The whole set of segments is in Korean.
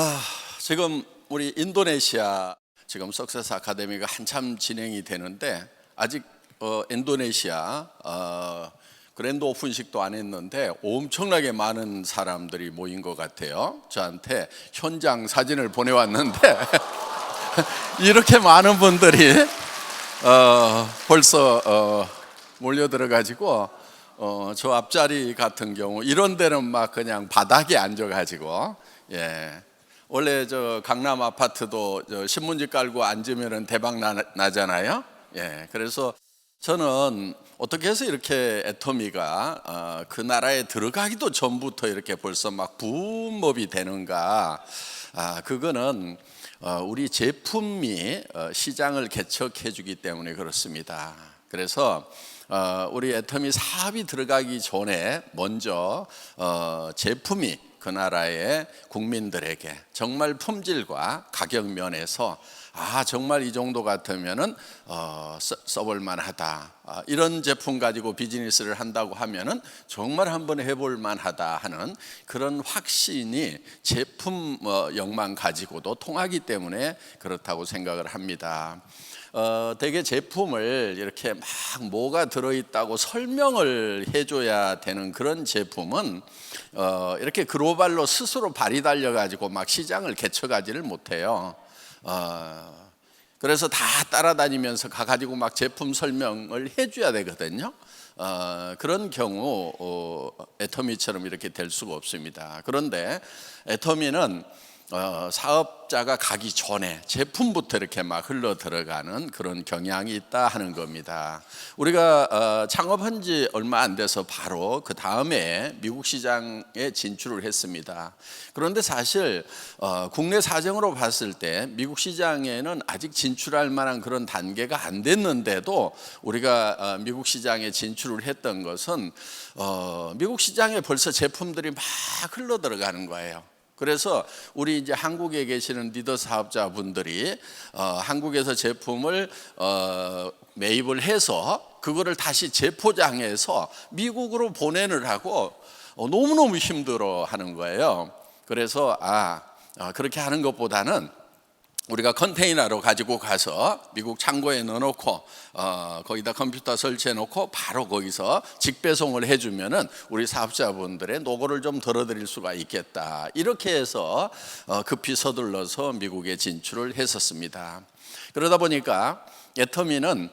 아, 지금 우리 인도네시아 지금 석세스 아카데미가 한참 진행이 되는데 아직 어, 인도네시아 어, 그랜드 오픈식도 안 했는데 엄청나게 많은 사람들이 모인 것 같아요. 저한테 현장 사진을 보내왔는데 이렇게 많은 분들이 어, 벌써 어, 몰려들어 가지고 어, 저 앞자리 같은 경우 이런 데는 막 그냥 바닥에 앉아 가지고 예. 원래 저 강남 아파트도 저 신문지 깔고 앉으면은 대박 나, 나잖아요. 예. 그래서 저는 어떻게 해서 이렇게 애터미가 어, 그 나라에 들어가기도 전부터 이렇게 벌써 막 붐업이 되는가? 아, 그거는 어, 우리 제품이 어, 시장을 개척해주기 때문에 그렇습니다. 그래서 어, 우리 애터미 사업이 들어가기 전에 먼저 어, 제품이 그 나라의 국민들에게 정말 품질과 가격 면에서 아 정말 이 정도 같으면은 어, 써, 써볼 만하다 아, 이런 제품 가지고 비즈니스를 한다고 하면은 정말 한번 해볼 만하다 하는 그런 확신이 제품 어, 역만 가지고도 통하기 때문에 그렇다고 생각을 합니다. 어, 대개 제품을 이렇게 막 뭐가 들어있다고 설명을 해줘야 되는 그런 제품은 어, 이렇게 글로벌로 스스로 발이 달려가지고 막 시장을 개척하지를 못해요. 어, 그래서 다 따라다니면서 가가지고 막 제품 설명을 해줘야 되거든요. 어, 그런 경우 어, 애터미처럼 이렇게 될 수가 없습니다. 그런데 애터미는 어, 사업자가 가기 전에 제품부터 이렇게 막 흘러 들어가는 그런 경향이 있다 하는 겁니다. 우리가 어, 창업한 지 얼마 안 돼서 바로 그 다음에 미국 시장에 진출을 했습니다. 그런데 사실 어, 국내 사정으로 봤을 때 미국 시장에는 아직 진출할 만한 그런 단계가 안 됐는데도 우리가 어, 미국 시장에 진출을 했던 것은 어, 미국 시장에 벌써 제품들이 막 흘러 들어가는 거예요. 그래서 우리 이제 한국에 계시는 리더 사업자분들이 어, 한국에서 제품을 어, 매입을 해서 그거를 다시 재포장해서 미국으로 보내느라고 어, 너무너무 힘들어 하는 거예요. 그래서 아 어, 그렇게 하는 것보다는 우리가 컨테이너로 가지고 가서 미국 창고에 넣어놓고 어, 거기다 컴퓨터 설치해놓고 바로 거기서 직배송을 해주면은 우리 사업자분들의 노고를 좀 덜어드릴 수가 있겠다 이렇게 해서 어, 급히 서둘러서 미국에 진출을 했었습니다. 그러다 보니까 애터미는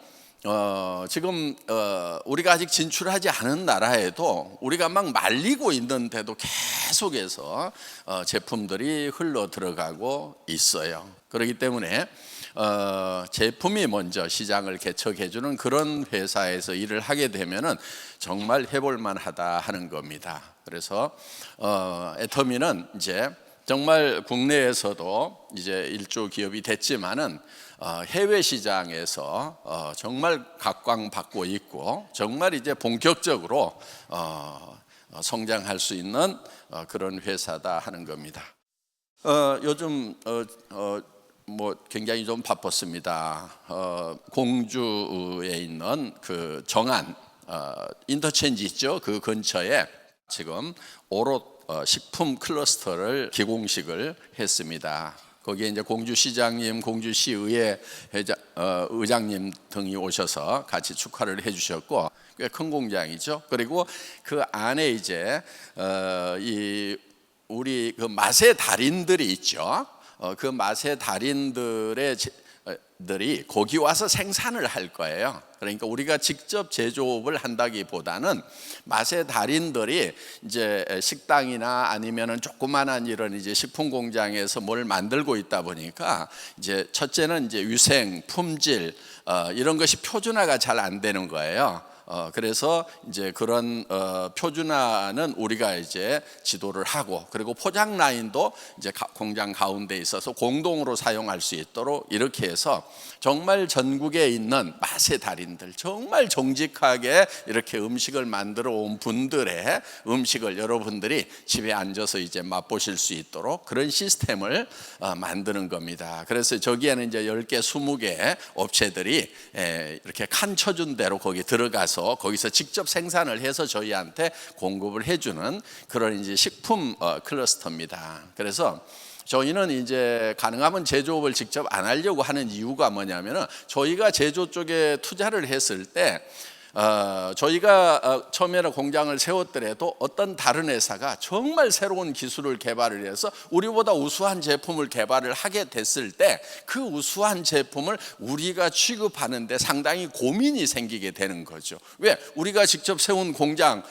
어, 지금 어, 우리가 아직 진출하지 않은 나라에도 우리가 막 말리고 있는데도 계속해서 어, 제품들이 흘러 들어가고 있어요. 그렇기 때문에 어, 제품이 먼저 시장을 개척해주는 그런 회사에서 일을 하게 되면은 정말 해볼 만하다 하는 겁니다. 그래서 어, 애터미는 이제 정말 국내에서도 이제 일조 기업이 됐지만은 어, 해외 시장에서 어, 정말 각광받고 있고 정말 이제 본격적으로 어, 어, 성장할 수 있는 어, 그런 회사다 하는 겁니다. 어, 요즘 어, 어, 뭐 굉장히 좀 바빴습니다. 어, 공주에 있는 그 정안 어, 인터체인지 있죠. 그 근처에 지금 오롯 어, 식품 클러스터를 기공식을 했습니다. 거기에 이제 공주시장님, 공주시의회 회장, 어, 의장 님 등이 오셔서 같이 축하를 해주셨고 꽤 큰 공장이죠. 그리고 그 안에 이제 어, 이 우리 그 맛의 달인들이 있죠. 어, 그 맛의 달인들의 제- 어, 들이 거기 와서 생산을 할 거예요. 그러니까 우리가 직접 제조업을 한다기보다는 맛의 달인들이 이제 식당이나 아니면은 조그만한 이런 이제 식품 공장에서 뭘 만들고 있다 보니까 이제 첫째는 이제 위생, 품질 어, 이런 것이 표준화가 잘 안 되는 거예요. 어, 그래서 이제 그런 어, 표준화는 우리가 이제 지도를 하고 그리고 포장 라인도 이제 가- 공장 가운데 있어서 공동으로 사용할 수 있도록 이렇게 해서 정말 전국에 있는 맛의 달인들 정말 정직하게 이렇게 음식을 만들어 온 분들의 음식을 여러분들이 집에 앉아서 이제 맛보실 수 있도록 그런 시스템을 어, 만드는 겁니다. 그래서 저기에는 이제 10개, 20개 업체들이 에, 이렇게 칸 쳐준 대로 거기 들어가서 거기서 직접 생산을 해서 저희한테 공급을 해주는 그런 이제 식품 어, 클러스터입니다. 그래서 저희는 이제 가능하면 제조업을 직접 안 하려고 하는 이유가 뭐냐면은 저희가 제조 쪽에 투자를 했을 때 어, 저희가 어, 처음에는 공장을 세웠더라도 어떤 다른 회사가 정말 새로운 기술을 개발을 해서 우리보다 우수한 제품을 개발을 하게 됐을 때 그 우수한 제품을 우리가 취급하는데 상당히 고민이 생기게 되는 거죠. 왜? 우리가 직접 세운 공장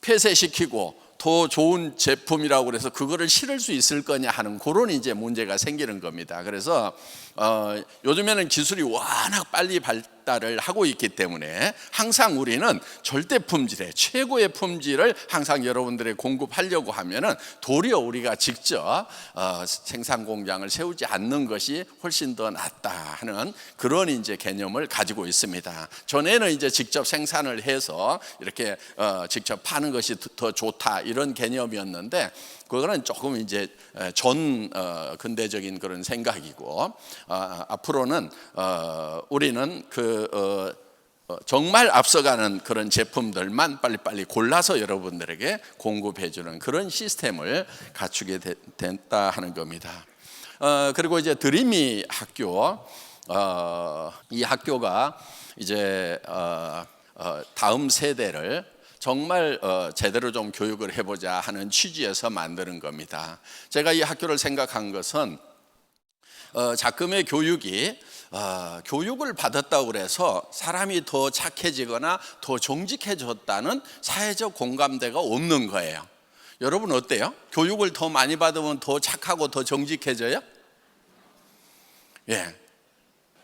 폐쇄시키고 더 좋은 제품이라고 그래서 그거를 실을 수 있을 거냐 하는 그런 이제 문제가 생기는 겁니다. 그래서 어, 요즘에는 기술이 워낙 빨리 발달을 하고 있기 때문에 항상 우리는 절대 품질의 최고의 품질을 항상 여러분들의 공급하려고 하면은 도리어 우리가 직접 어, 생산 공장을 세우지 않는 것이 훨씬 더 낫다 하는 그런 이제 개념을 가지고 있습니다. 전에는 이제 직접 생산을 해서 이렇게 어, 직접 파는 것이 더 좋다 이런 개념이었는데 그거는 조금 이제 전 어, 근대적인 그런 생각이고 어, 앞으로는 어, 우리는 그 어, 어, 정말 앞서가는 그런 제품들만 빨리빨리 골라서 여러분들에게 공급해주는 그런 시스템을 갖추게 되- 됐다 하는 겁니다. 어, 그리고 이제 드림이 학교 어, 이 학교가 이제 다음 세대를 정말 어, 제대로 좀 교육을 해보자 하는 취지에서 만드는 겁니다. 제가 이 학교를 생각한 것은 어, 작금의 교육이 어, 교육을 받았다고 그래서 사람이 더 착해지거나 더 정직해졌다는 사회적 공감대가 없는 거예요. 여러분 어때요? 교육을 더 많이 받으면 더 착하고 더 정직해져요? 예.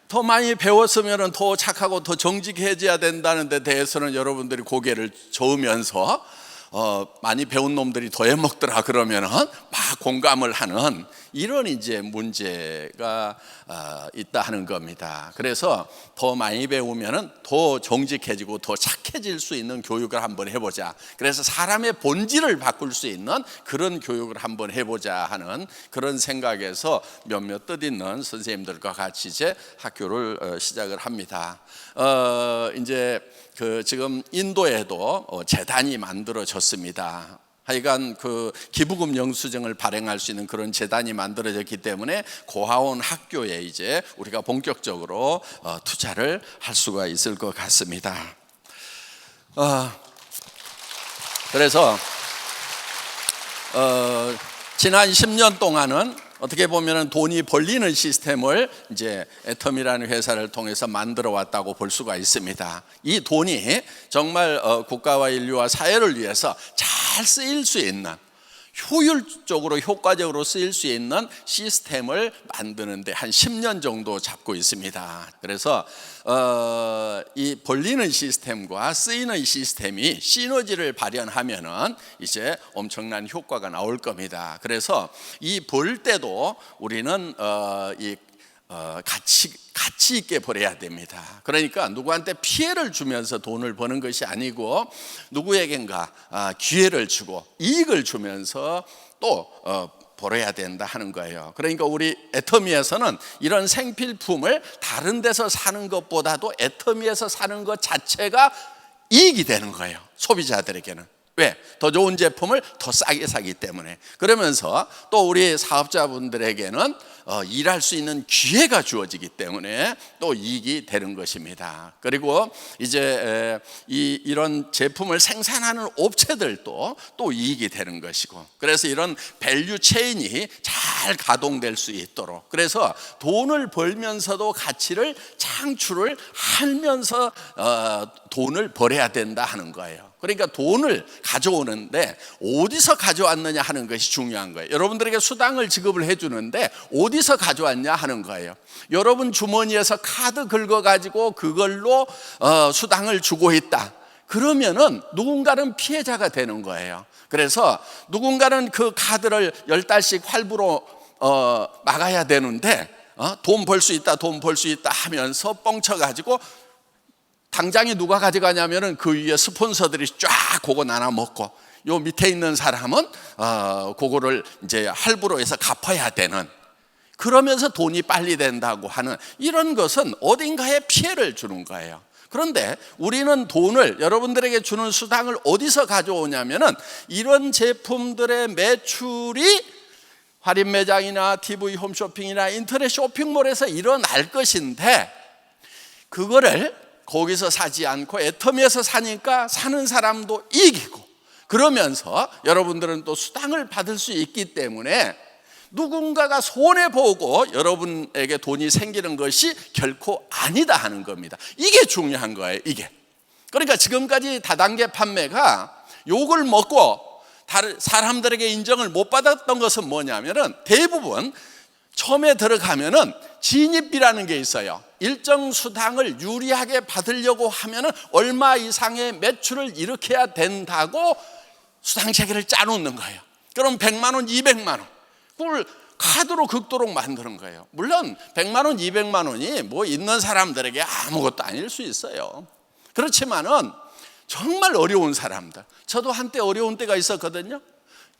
더 많이 배웠으면 더 착하고 더 정직해져야 된다는 데 대해서는 여러분들이 고개를 저으면서 어, 많이 배운 놈들이 더 해 먹더라 그러면은 막 공감을 하는 이런 이제 문제가 어, 있다 하는 겁니다. 그래서 더 많이 배우면은 더 정직해지고 더 착해질 수 있는 교육을 한번 해보자. 그래서 사람의 본질을 바꿀 수 있는 그런 교육을 한번 해보자 하는 그런 생각에서 몇몇 뜻 있는 선생님들과 같이 이제 학교를 어, 시작을 합니다. 어, 이제 그 지금 인도에도 어, 재단이 만들어졌습니다. 하여간 그 기부금 영수증을 발행할 수 있는 그런 재단이 만들어졌기 때문에 고아원 학교에 이제 우리가 본격적으로 어, 투자를 할 수가 있을 것 같습니다. 어, 그래서 어, 지난 10년 동안은 어떻게 보면 돈이 벌리는 시스템을 이제 애텀이라는 회사를 통해서 만들어 왔다고 볼 수가 있습니다. 이 돈이 정말 어, 국가와 인류와 사회를 위해서 잘 쓰일 수 있는 효율적으로 효과적으로 쓰일 수 있는 시스템을 만드는데 한 10년 정도 잡고 있습니다. 그래서 어, 이 벌리는 시스템과 쓰이는 시스템이 시너지를 발현하면은 이제 엄청난 효과가 나올 겁니다. 그래서 이 벌 때도 우리는 어, 이 어, 가치 있게 벌어야 됩니다. 그러니까 누구한테 피해를 주면서 돈을 버는 것이 아니고 누구에겐가 아, 기회를 주고 이익을 주면서 또 어, 벌어야 된다 하는 거예요. 그러니까 우리 애터미에서는 이런 생필품을 다른 데서 사는 것보다도 애터미에서 사는 것 자체가 이익이 되는 거예요. 소비자들에게는. 왜? 더 좋은 제품을 더 싸게 사기 때문에. 그러면서 또 우리 사업자분들에게는 어, 일할 수 있는 기회가 주어지기 때문에 또 이익이 되는 것입니다. 그리고 이제 에, 이, 이런 제품을 생산하는 업체들도 또 이익이 되는 것이고 그래서 이런 밸류 체인이 잘 가동될 수 있도록 그래서 돈을 벌면서도 가치를 창출을 하면서 어, 돈을 벌어야 된다 하는 거예요. 그러니까 돈을 가져오는데 어디서 가져왔느냐 하는 것이 중요한 거예요. 여러분들에게 수당을 지급을 해주는데 어디서 가져왔냐 하는 거예요. 여러분 주머니에서 카드 긁어 가지고 그걸로 어, 수당을 주고 있다. 그러면은 누군가는 피해자가 되는 거예요. 그래서 누군가는 그 카드를 열 달씩 활부로 어, 막아야 되는데 어, 돈벌 수 있다, 돈 벌 수 있다 하면서 뻥쳐 가지고 당장에 누가 가져가냐면은 그 위에 스폰서들이 쫙 그거 나눠 먹고 요 밑에 있는 사람은 어 그거를 이제 할부로 해서 갚아야 되는 그러면서 돈이 빨리 된다고 하는 이런 것은 어딘가에 피해를 주는 거예요. 그런데 우리는 돈을 여러분들에게 주는 수당을 어디서 가져오냐면은 이런 제품들의 매출이 할인 매장이나 TV 홈쇼핑이나 인터넷 쇼핑몰에서 일어날 것인데 그거를 거기서 사지 않고 애터미에서 사니까 사는 사람도 이기고 그러면서 여러분들은 또 수당을 받을 수 있기 때문에 누군가가 손해 보고 여러분에게 돈이 생기는 것이 결코 아니다 하는 겁니다. 이게 중요한 거예요. 이게. 그러니까 지금까지 다단계 판매가 욕을 먹고 사람들에게 인정을 못 받았던 것은 뭐냐면은 대부분 처음에 들어가면은 진입비라는 게 있어요. 일정 수당을 유리하게 받으려고 하면은 얼마 이상의 매출을 일으켜야 된다고 수당 체계를 짜놓는 거예요. 그럼 100만 원, 200만 원. 그걸 카드로 극도록 만드는 거예요. 물론 100만 원, 200만 원이 뭐 있는 사람들에게 아무것도 아닐 수 있어요. 그렇지만은 정말 어려운 사람들. 저도 한때 어려운 때가 있었거든요.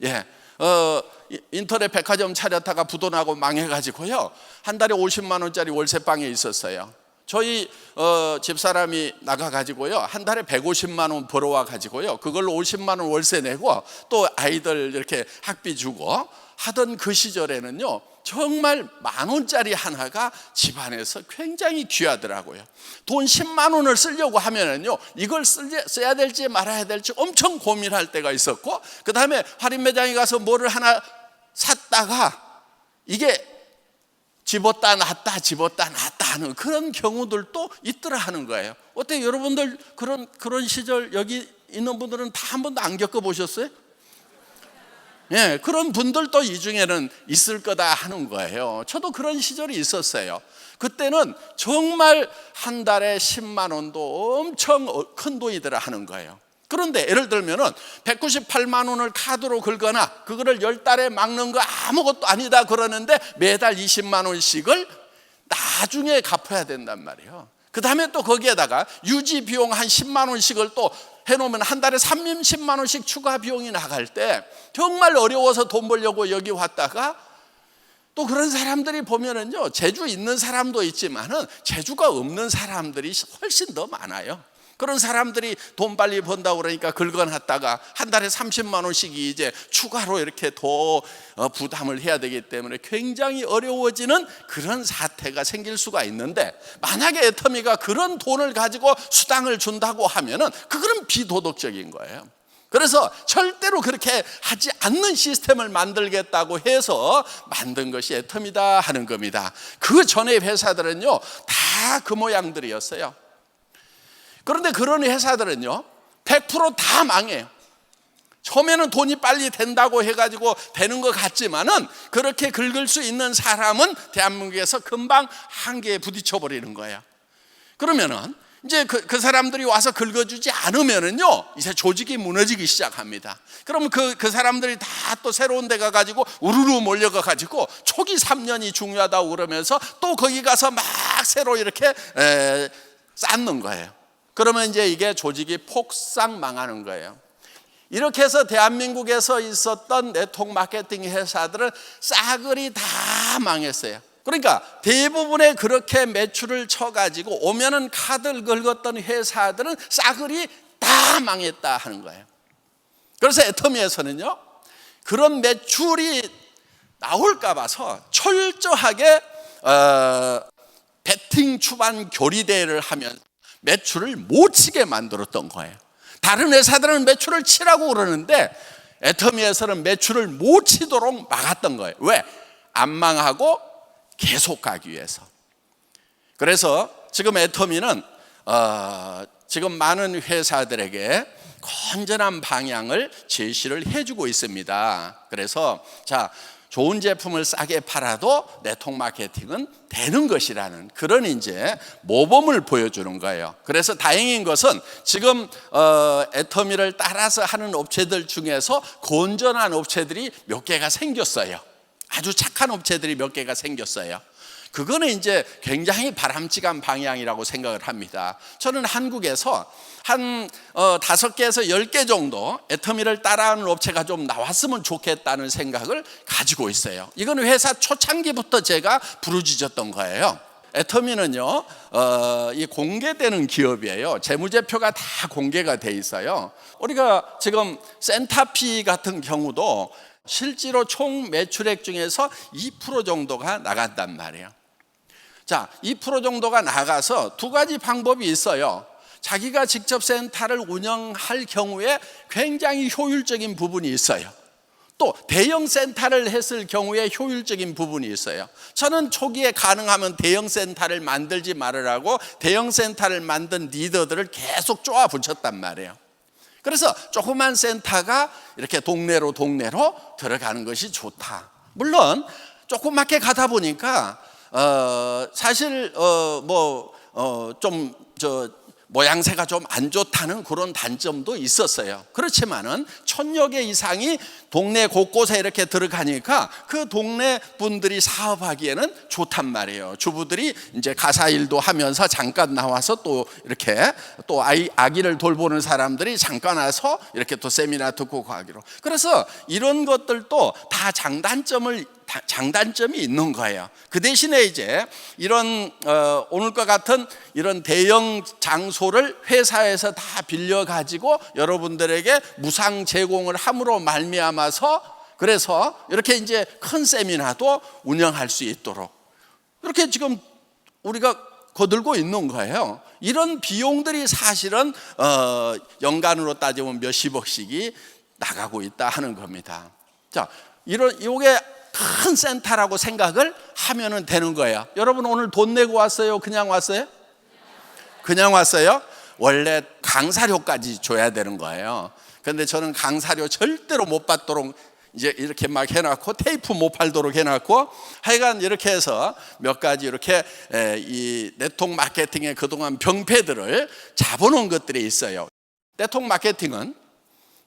예. 어, 이- 인터넷 백화점 차렸다가 부도나고 망해가지고요. 한 달에 50만 원짜리 월세방에 있었어요. 저희 어, 집사람이 나가가지고요. 한 달에 150만 원 벌어와 가지고요. 그걸로 50만 원 월세 내고 또 아이들 이렇게 학비 주고 하던 그 시절에는요. 정말 만 원짜리 하나가 집안에서 굉장히 귀하더라고요. 돈 10만 원을 쓰려고 하면은요, 이걸 쓸- 써야 될지 말아야 될지 엄청 고민할 때가 있었고, 그 다음에 할인 매장에 가서 뭐를 하나 샀다가 이게 집었다 놨다 집었다 놨다 하는 그런 경우들도 있더라 하는 거예요. 어때 여러분들 그런 그런 시절 여기 있는 분들은 다 한 번도 안 겪어 보셨어요? 예, 그런 분들도 이 중에는 있을 거다 하는 거예요. 저도 그런 시절이 있었어요. 그때는 정말 한 달에 10만 원도 엄청 어, 큰 돈이더라 하는 거예요. 그런데 예를 들면은 198만 원을 카드로 긁거나 그거를 10달에 막는 거 아무것도 아니다 그러는데 매달 20만 원씩을 나중에 갚아야 된단 말이에요. 그 다음에 또 거기에다가 유지 비용 한 10만 원씩을 또 해놓으면 한 달에 30만 원씩 추가 비용이 나갈 때 정말 어려워서 돈 벌려고 여기 왔다가 또 그런 사람들이 보면은요 재주 있는 사람도 있지만은 재주가 없는 사람들이 훨씬 더 많아요. 그런 사람들이 돈 빨리 번다고 그러니까 긁어놨다가 한 달에 30만 원씩이 이제 추가로 이렇게 더 어, 부담을 해야 되기 때문에 굉장히 어려워지는 그런 사태가 생길 수가 있는데 만약에 애터미가 그런 돈을 가지고 수당을 준다고 하면은 그거는 비도덕적인 거예요. 그래서 절대로 그렇게 하지 않는 시스템을 만들겠다고 해서 만든 것이 애텀이다 하는 겁니다. 그 전에 회사들은요, 다 그 모양들이었어요. 그런데 그런 회사들은요, 100%다 망해요. 처음에는 돈이 빨리 된다고 해가지고 되는 것 같지만은 그렇게 긁을 수 있는 사람은 대한민국에서 금방 한계에 부딪혀 버리는 거예요. 그러면은 이제 그, 그 사람들이 와서 긁어주지 않으면은요 이제 조직이 무너지기 시작합니다. 그러면 그, 그 사람들이 다 또 새로운 데 가가지고 우르르 몰려가 가지고 초기 3년이 중요하다고 그러면서 또 거기 가서 막 새로 이렇게 에, 쌓는 거예요. 그러면 이제 이게 조직이 폭삭 망하는 거예요. 이렇게 해서 대한민국에서 있었던 네트워크 마케팅 회사들은 싸그리 다 망했어요. 그러니까 대부분의 그렇게 매출을 쳐가지고 오면은 카드를 긁었던 회사들은 싸그리 다 망했다 하는 거예요. 그래서 애터미에서는요 그런 매출이 나올까 봐서 철저하게 어, 배팅 추반 교리대회를 하면 매출을 못 치게 만들었던 거예요. 다른 회사들은 매출을 치라고 그러는데 애터미에서는 매출을 못 치도록 막았던 거예요. 왜? 안 망하고 계속 가기 위해서. 그래서 지금 애터미는 어, 지금 많은 회사들에게 건전한 방향을 제시를 해주고 있습니다. 그래서 자 좋은 제품을 싸게 팔아도 네트워크 마케팅은 되는 것이라는 그런 이제 모범을 보여주는 거예요. 그래서 다행인 것은 지금 어, 애터미를 따라서 하는 업체들 중에서 건전한 업체들이 몇 개가 생겼어요. 아주 착한 업체들이 몇 개가 생겼어요. 그거는 이제 굉장히 바람직한 방향이라고 생각을 합니다. 저는 한국에서 한 어, 다섯 개에서 열 개 정도 애터미를 따라하는 업체가 좀 나왔으면 좋겠다는 생각을 가지고 있어요. 이거는 회사 초창기부터 제가 부르짖었던 거예요. 애터미는요, 어, 이 공개되는 기업이에요. 재무제표가 다 공개가 돼 있어요. 우리가 지금 센타피 같은 경우도 실제로 총 매출액 중에서 2% 정도가 나간단 말이에요. 자, 2% 정도가 나가서 두 가지 방법이 있어요. 자기가 직접 센터를 운영할 경우에 굉장히 효율적인 부분이 있어요. 또 대형 센터를 했을 경우에 효율적인 부분이 있어요. 저는 초기에 가능하면 대형 센터를 만들지 말으라고 대형 센터를 만든 리더들을 계속 쪼아 붙였단 말이에요. 그래서 조그만 센터가 이렇게 동네로 동네로 들어가는 것이 좋다. 물론 조그맣게 가다 보니까 어 사실 어뭐어좀저 모양새가 좀 안 좋다는 그런 단점도 있었어요. 그렇지만은 천여 개 이상이 동네 곳곳에 이렇게 들어가니까 그 동네 분들이 사업하기에는 좋단 말이에요. 주부들이 이제 가사 일도 하면서 잠깐 나와서 또 이렇게 또 아이 아기를 돌보는 사람들이 잠깐 와서 이렇게 또 세미나 듣고 가기로. 그래서 이런 것들도 다 장단점을 장단점이 있는 거예요. 그 대신에 이제 이런 어, 오늘과 같은 이런 대형 장소를 회사에서 다 빌려 가지고 여러분들에게 무상 제공을 함으로 말미암아서 그래서 이렇게 이제 큰 세미나도 운영할 수 있도록 이렇게 지금 우리가 거들고 있는 거예요. 이런 비용들이 사실은 어, 연간으로 따지면 몇십억씩이 나가고 있다 하는 겁니다. 자, 이런 요게 큰 센터라고 생각을 하면은 되는 거예요. 여러분 오늘 돈 내고 왔어요? 그냥 왔어요? 그냥 왔어요? 원래 강사료까지 줘야 되는 거예요. 근데 저는 강사료 절대로 못 받도록 이제 이렇게 막 해놨고 테이프 못 팔도록 해놨고 하여간 이렇게 해서 몇 가지 이렇게 이 네트워크 마케팅의 그동안 병폐들을 잡아놓은 것들이 있어요. 네트워크 마케팅은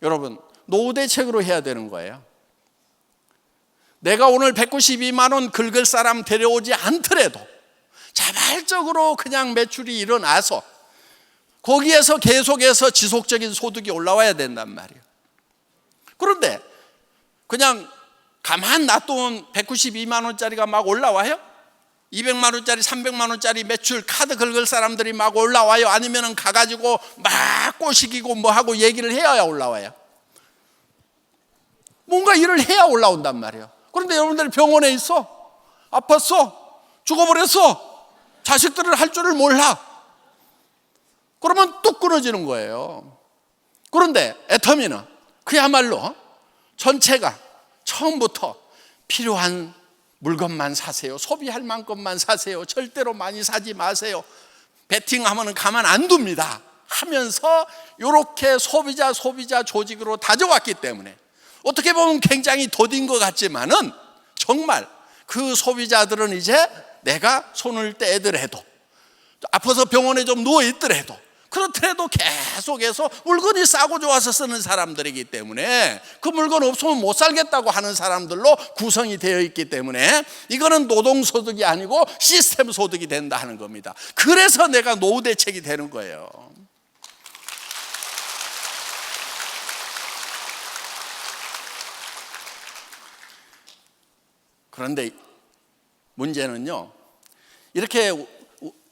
여러분 노후 대책으로 해야 되는 거예요. 내가 오늘 192만 원 긁을 사람 데려오지 않더라도 자발적으로 그냥 매출이 일어나서 거기에서 계속해서 지속적인 소득이 올라와야 된단 말이에요. 그런데 그냥 가만 놔두면 192만 원짜리가 막 올라와요? 200만 원짜리, 300만 원짜리 매출 카드 긁을 사람들이 막 올라와요? 아니면 가가지고 막 꼬시기고 뭐 하고 얘기를 해야 올라와요? 뭔가 일을 해야 올라온단 말이에요. 그런데 여러분들 병원에 있어. 아팠어. 죽어버렸어. 자식들을 할 줄을 몰라. 그러면 뚝 끊어지는 거예요. 그런데 애터미는 그야말로 전체가 처음부터 필요한 물건만 사세요. 소비할 만큼만 사세요. 절대로 많이 사지 마세요. 베팅하면 가만 안 둡니다. 하면서 이렇게 소비자 소비자 조직으로 다져왔기 때문에 어떻게 보면 굉장히 더딘 것 같지만은 정말 그 소비자들은 이제 내가 손을 떼더라도 아파서 병원에 좀 누워 있더라도 그렇더라도 계속해서 물건이 싸고 좋아서 쓰는 사람들이기 때문에 그 물건 없으면 못 살겠다고 하는 사람들로 구성이 되어 있기 때문에 이거는 노동소득이 아니고 시스템 소득이 된다 하는 겁니다. 그래서 내가 노후 대책이 되는 거예요. 그런데 문제는요, 이렇게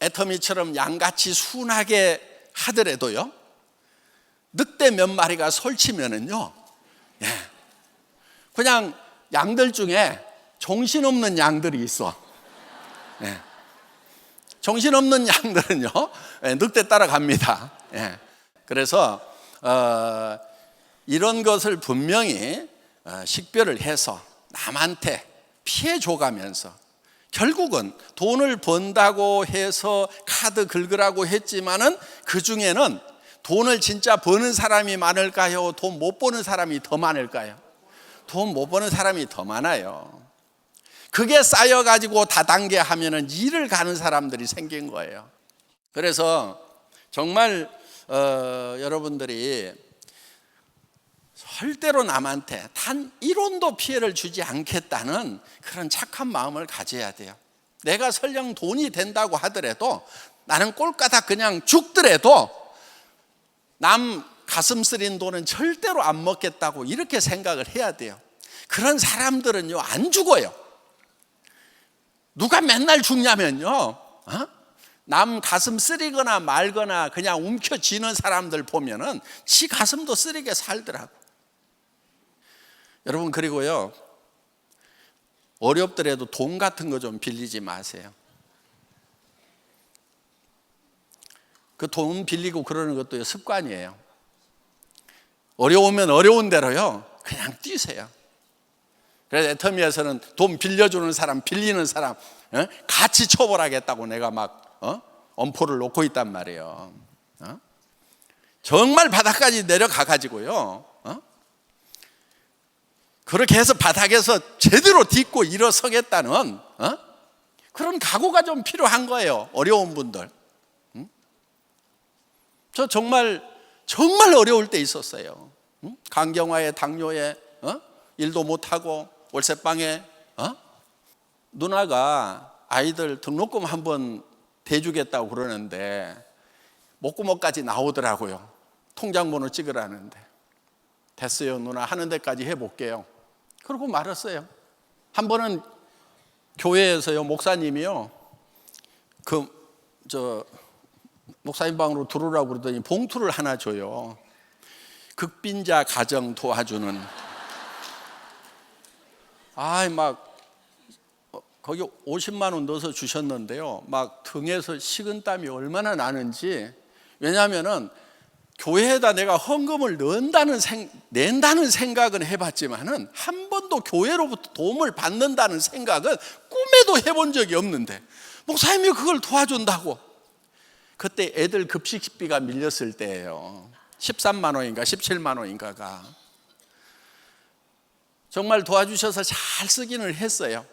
애터미처럼 양같이 순하게 하더라도요, 늑대 몇 마리가 설치면은요, 예, 그냥 양들 중에 정신없는 양들이 있어. 예. 정신없는 양들은요, 예, 늑대 따라갑니다. 예. 그래서, 어, 이런 것을 분명히 어, 식별을 해서 남한테 피해 줘가면서 결국은 돈을 번다고 해서 카드 긁으라고 했지만은 그 중에는 돈을 진짜 버는 사람이 많을까요? 돈 못 버는 사람이 더 많을까요? 돈 못 버는 사람이 더 많아요. 그게 쌓여가지고 다단계 하면은 일을 가는 사람들이 생긴 거예요. 그래서 정말 어, 여러분들이 절대로 남한테 단 1원도 피해를 주지 않겠다는 그런 착한 마음을 가져야 돼요. 내가 설령 돈이 된다고 하더라도 나는 꼴까닥 그냥 죽더라도 남 가슴 쓰린 돈은 절대로 안 먹겠다고 이렇게 생각을 해야 돼요. 그런 사람들은요, 안 죽어요. 누가 맨날 죽냐면요, 어? 남 가슴 쓰리거나 말거나 그냥 움켜쥐는 사람들 보면은 지 가슴도 쓰리게 살더라고. 여러분 그리고요 어렵더라도 돈 같은 거 좀 빌리지 마세요. 그 돈 빌리고 그러는 것도 습관이에요. 어려우면 어려운 대로요 그냥 뛰세요. 그래서 애터미에서는 돈 빌려주는 사람, 빌리는 사람 어? 같이 처벌하겠다고 내가 막 어? 엄포를 놓고 있단 말이에요. 어? 정말 바닥까지 내려가 가지고요. 어? 그렇게 해서 바닥에서 제대로 딛고 일어서겠다는 어? 그런 각오가 좀 필요한 거예요. 어려운 분들. 응? 저 정말 정말 어려울 때 있었어요. 응? 강경화에 당뇨에 어? 일도 못 하고 월세방에 어? 누나가 아이들 등록금 한번 대주겠다고 그러는데 목구멍까지 나오더라고요. 통장 번호 찍으라는데 됐어요 누나 하는 데까지 해볼게요. 그러고 말았어요. 한 번은 교회에서요 목사님이요 그 저 목사님 방으로 들어오라고 그러더니 봉투를 하나 줘요. 극빈자 가정 도와주는 아이 막 어, 거기 50만 원 넣어서 주셨는데요. 막 등에서 식은 땀이 얼마나 나는지 왜냐하면은 교회에다 내가 헌금을 넣는다는 생, 낸다는 생각은 해봤지만은 한 번도 교회로부터 도움을 받는다는 생각은 꿈에도 해본 적이 없는데 목사님이 그걸 도와준다고. 그때 애들 급식비가 밀렸을 때예요. 13만 원인가 17만 원인가가. 정말 도와주셔서 잘 쓰기는 했어요.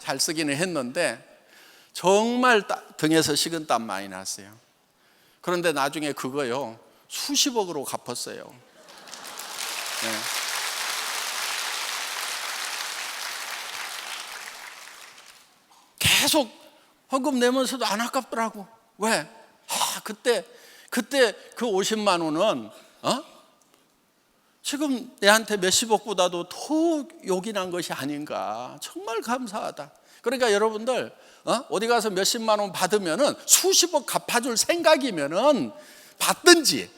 잘 쓰기는 했는데 정말 따- 등에서 식은땀 많이 났어요 그런데 나중에 그거요 수십억으로 갚았어요. 네. 계속 헌금 내면서도 안 아깝더라고. 왜? 아, 그때 그때 그 50만 원은 어? 지금 내한테 몇십억보다도 더 요긴한 것이 아닌가. 정말 감사하다. 그러니까 여러분들 어? 디 가서 몇십만 원 받으면은 수십억 갚아줄 생각이면은 받든지.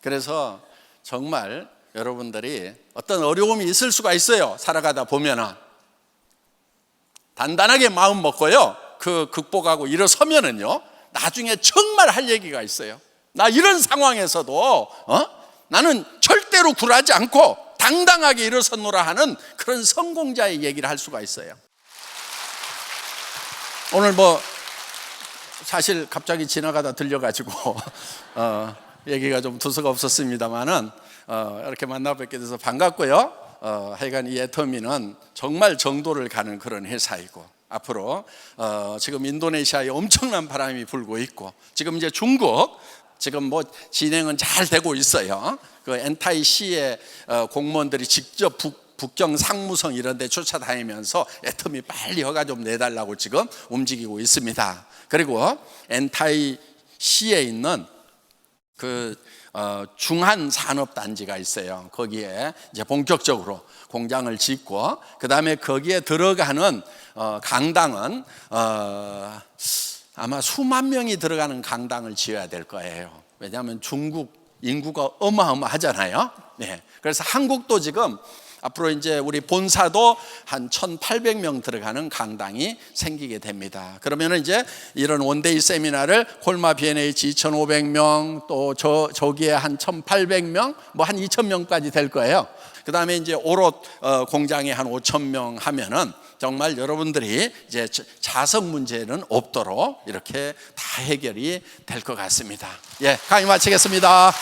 그래서 정말 여러분들이 어떤 어려움이 있을 수가 있어요. 살아가다 보면은 단단하게 마음 먹고요. 그 극복하고 일어서면은요. 나중에 정말 할 얘기가 있어요. 나 이런 상황에서도 어? 나는 절대로 굴하지 않고 당당하게 일어섰노라 하는 그런 성공자의 얘기를 할 수가 있어요. 오늘 뭐 사실 갑자기 지나가다 들려가지고 어, 얘기가 좀 두서가 없었습니다만은 어, 이렇게 만나 뵙게 돼서 반갑고요. 어, 하여간 이 애터미는 정말 정도를 가는 그런 회사이고 앞으로 어, 지금 인도네시아에 엄청난 바람이 불고 있고 지금 이제 중국 지금 뭐 진행은 잘 되고 있어요. 그 엔타이 시의 어, 공무원들이 직접 북, 북경 상무성 이런 데 쫓아다니면서 애터미 빨리 허가 좀 내달라고 지금 움직이고 있습니다. 그리고 엔타이 시에 있는 그 어, 중한 산업 단지가 있어요. 거기에 이제 본격적으로 공장을 짓고 그 다음에 거기에 들어가는 어, 강당은 어, 아마 수만 명이 들어가는 강당을 지어야 될 거예요. 왜냐하면 중국 인구가 어마어마하잖아요. 네. 그래서 한국도 지금 앞으로 이제 우리 본사도 한 1,800명 들어가는 강당이 생기게 됩니다. 그러면 이제 이런 원데이 세미나를 콜마 B&H 2,500명 또 저 저기에 한 1,800명 뭐 한 2,000명까지 될 거예요. 그 다음에 이제 오롯 어, 공장에 한 5,000명 하면은 정말 여러분들이 이제 자석 문제는 없도록 이렇게 다 해결이 될 것 같습니다. 예, 강의 마치겠습니다.